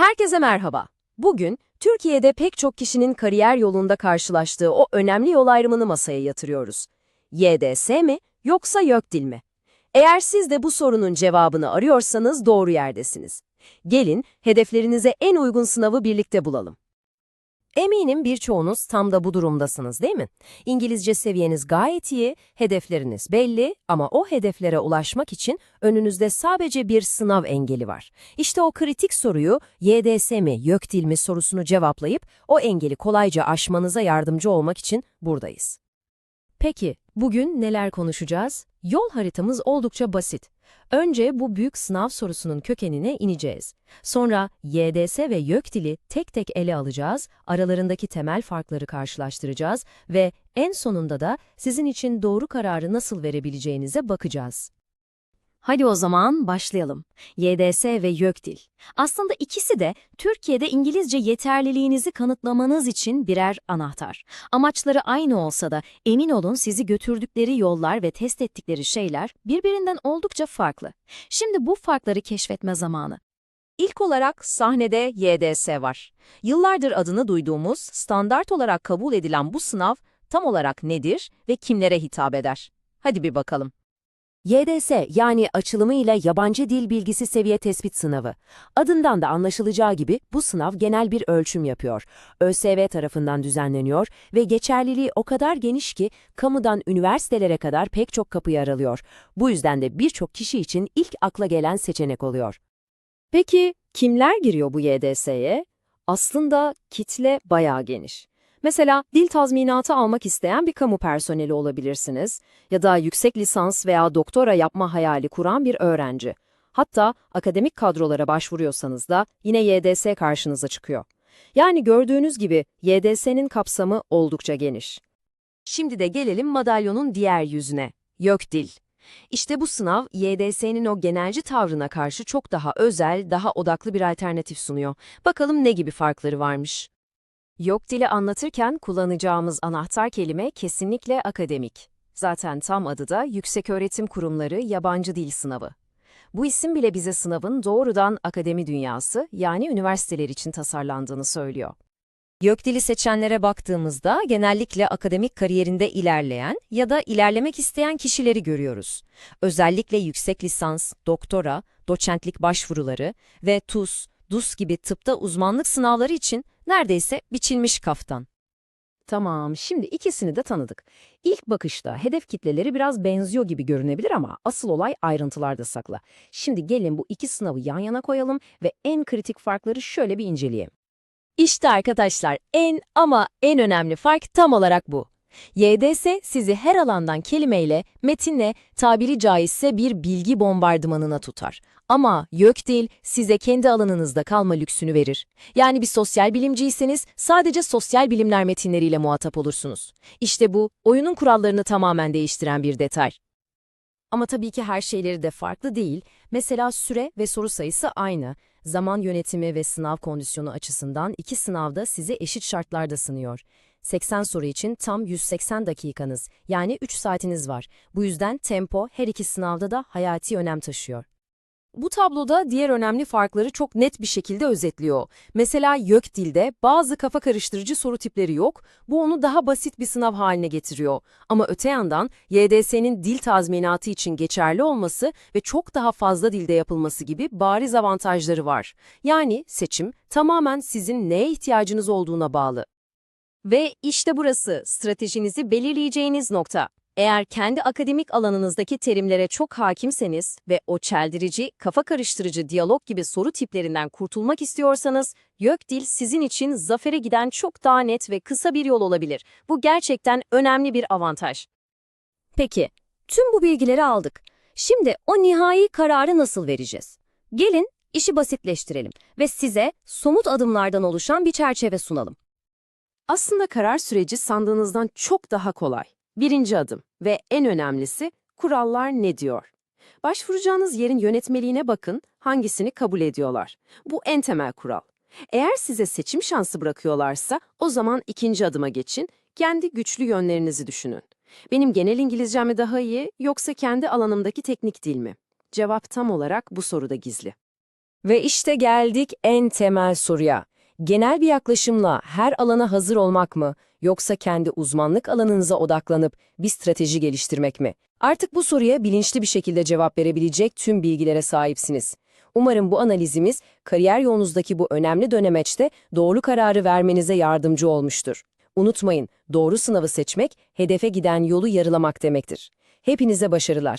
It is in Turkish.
Herkese merhaba. Bugün Türkiye'de pek çok kişinin kariyer yolunda karşılaştığı o önemli yol ayrımını masaya yatırıyoruz. YDS mi yoksa YÖKDİL mi? Eğer siz de bu sorunun cevabını arıyorsanız doğru yerdesiniz. Gelin hedeflerinize en uygun sınavı birlikte bulalım. Eminim birçoğunuz tam da bu durumdasınız değil mi? İngilizce seviyeniz gayet iyi, hedefleriniz belli ama o hedeflere ulaşmak için önünüzde sadece bir sınav engeli var. İşte o kritik soruyu YDS mi, YÖKDİL mi sorusunu cevaplayıp o engeli kolayca aşmanıza yardımcı olmak için buradayız. Peki, bugün neler konuşacağız? Yol haritamız oldukça basit. Önce bu büyük sınav sorusunun kökenine ineceğiz. Sonra YDS ve YÖKDİL'i tek tek ele alacağız, aralarındaki temel farkları karşılaştıracağız ve en sonunda da sizin için doğru kararı nasıl verebileceğinize bakacağız. Hadi o zaman başlayalım. YDS ve YÖKDİL. Aslında ikisi de Türkiye'de İngilizce yeterliliğinizi kanıtlamanız için birer anahtar. Amaçları aynı olsa da emin olun sizi götürdükleri yollar ve test ettikleri şeyler birbirinden oldukça farklı. Şimdi bu farkları keşfetme zamanı. İlk olarak sahnede YDS var. Yıllardır adını duyduğumuz, standart olarak kabul edilen bu sınav tam olarak nedir ve kimlere hitap eder? Hadi bir bakalım. YDS yani açılımıyla Yabancı Dil Bilgisi Seviye Tespit Sınavı. Adından da anlaşılacağı gibi bu sınav genel bir ölçüm yapıyor. ÖSV tarafından düzenleniyor ve geçerliliği o kadar geniş ki kamudan üniversitelere kadar pek çok kapıyı aralıyor. Bu yüzden de birçok kişi için ilk akla gelen seçenek oluyor. Peki kimler giriyor bu YDS'ye? Aslında kitle bayağı geniş. Mesela dil tazminatı almak isteyen bir kamu personeli olabilirsiniz ya da yüksek lisans veya doktora yapma hayali kuran bir öğrenci. Hatta akademik kadrolara başvuruyorsanız da yine YDS karşınıza çıkıyor. Yani gördüğünüz gibi YDS'nin kapsamı oldukça geniş. Şimdi de gelelim madalyonun diğer yüzüne, YÖKDİL. İşte bu sınav YDS'nin o genelci tavrına karşı çok daha özel, daha odaklı bir alternatif sunuyor. Bakalım ne gibi farkları varmış. Yok dili anlatırken kullanacağımız anahtar kelime kesinlikle akademik. Zaten tam adı da Yükseköğretim Kurumları Yabancı Dil Sınavı. Bu isim bile bize sınavın doğrudan akademi dünyası yani üniversiteler için tasarlandığını söylüyor. YÖKDİL'i seçenlere baktığımızda genellikle akademik kariyerinde ilerleyen ya da ilerlemek isteyen kişileri görüyoruz. Özellikle yüksek lisans, doktora, doçentlik başvuruları ve TUS, DUS gibi tıpta uzmanlık sınavları için neredeyse biçilmiş kaftan. Tamam, şimdi ikisini de tanıdık. İlk bakışta hedef kitleleri biraz benziyor gibi görünebilir ama asıl olay ayrıntılarda saklı. Şimdi gelin bu iki sınavı yan yana koyalım ve en kritik farkları şöyle bir inceleyelim. İşte arkadaşlar en ama en önemli fark tam olarak bu. YDS sizi her alandan kelimeyle, metinle, tabiri caizse bir bilgi bombardımanına tutar. Ama YÖKDİL size kendi alanınızda kalma lüksünü verir. Yani bir sosyal bilimciyseniz sadece sosyal bilimler metinleriyle muhatap olursunuz. İşte bu, oyunun kurallarını tamamen değiştiren bir detay. Ama tabii ki her şeyleri de farklı değil. Mesela süre ve soru sayısı aynı. Zaman yönetimi ve sınav kondisyonu açısından iki sınavda sizi eşit şartlarda sınıyor. 80 soru için tam 180 dakikanız, yani 3 saatiniz var. Bu yüzden tempo her iki sınavda da hayati önem taşıyor. Bu tabloda diğer önemli farkları çok net bir şekilde özetliyor. Mesela YÖKDİL'de bazı kafa karıştırıcı soru tipleri yok, bu onu daha basit bir sınav haline getiriyor. Ama öte yandan YDS'nin dil tazminatı için geçerli olması ve çok daha fazla dilde yapılması gibi bariz avantajları var. Yani seçim tamamen sizin neye ihtiyacınız olduğuna bağlı. Ve işte burası stratejinizi belirleyeceğiniz nokta. Eğer kendi akademik alanınızdaki terimlere çok hakimseniz ve o çeldirici, kafa karıştırıcı diyalog gibi soru tiplerinden kurtulmak istiyorsanız, YÖKDİL sizin için zafere giden çok daha net ve kısa bir yol olabilir. Bu gerçekten önemli bir avantaj. Peki, tüm bu bilgileri aldık. Şimdi o nihai kararı nasıl vereceğiz? Gelin işi basitleştirelim ve size somut adımlardan oluşan bir çerçeve sunalım. Aslında karar süreci sandığınızdan çok daha kolay. Birinci adım ve en önemlisi kurallar ne diyor? Başvuracağınız yerin yönetmeliğine bakın hangisini kabul ediyorlar. Bu en temel kural. Eğer size seçim şansı bırakıyorlarsa o zaman ikinci adıma geçin, kendi güçlü yönlerinizi düşünün. Benim genel İngilizcem mi daha iyi yoksa kendi alanımdaki teknik dil mi? Cevap tam olarak bu soruda gizli. Ve işte geldik en temel soruya. Genel bir yaklaşımla her alana hazır olmak mı, yoksa kendi uzmanlık alanınıza odaklanıp bir strateji geliştirmek mi? Artık bu soruya bilinçli bir şekilde cevap verebilecek tüm bilgilere sahipsiniz. Umarım bu analizimiz kariyer yolunuzdaki bu önemli dönemeçte doğru kararı vermenize yardımcı olmuştur. Unutmayın, doğru sınavı seçmek, hedefe giden yolu yarılamak demektir. Hepinize başarılar.